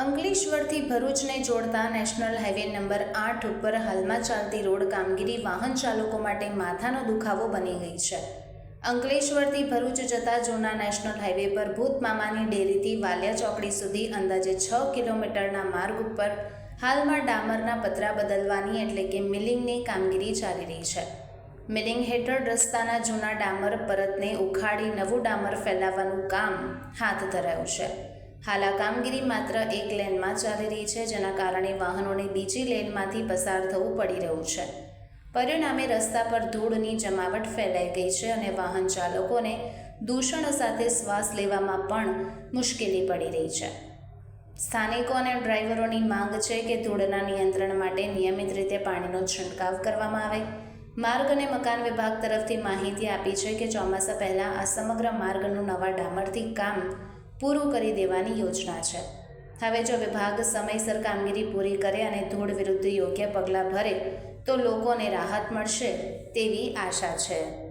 અંકલેશ્વરથી ભરૂચને જોડતા national highway number આઠ ઉપર હાલમાં ચાલતી રોડ કામગીરી વાહન ચાલકો માટે માથાનો દુખાવો બની ગઈ છે. અંકલેશ્વરથી ભરૂચ જતા જૂના નેશનલ હાઈવે પર ભૂતમામાની ડેરીથી વાલિયા ચોકડી સુધી અંદાજે છ કિલોમીટરના માર્ગ ઉપર હાલમાં ડામરના પતરા બદલવાની એટલે કે મિલિંગની કામગીરી ચાલી રહી છે. મિલિંગ હેઠળ રસ્તાના જૂના ડામર પરતને ઉખાડી નવું ડામર ફેલાવવાનું કામ હાથ ધરાયું છે. હાલ આ કામગીરી માત્ર એક લેનમાં ચાલી રહી છે, જેના કારણે વાહનોને બીજી લેનમાંથી પસાર થવું પડી રહ્યું છે. પરિણામે રસ્તા પર ધૂળની જમાવટ ફેલાઈ ગઈ છે અને વાહન ચાલકોને દૂષણ સાથે શ્વાસ લેવામાં પણ મુશ્કેલી પડી રહી છે. સ્થાનિકો અને ડ્રાઈવરોની માંગ છે કે ધૂળના નિયંત્રણ માટે નિયમિત રીતે પાણીનો છંટકાવ કરવામાં આવે. માર્ગ અને મકાન વિભાગ તરફથી માહિતી આપી છે કે ચોમાસા પહેલાં આ સમગ્ર માર્ગનું નવા ડામરથી કામ પૂરું કરી દેવાની યોજના છે. હવે જો વિભાગ સમયસર કામગીરી પૂરી કરે અને ધૂળ વિરુદ્ધ યોગ્ય પગલાં ભરે, તો લોકોને રાહત મળશે તેવી આશા છે.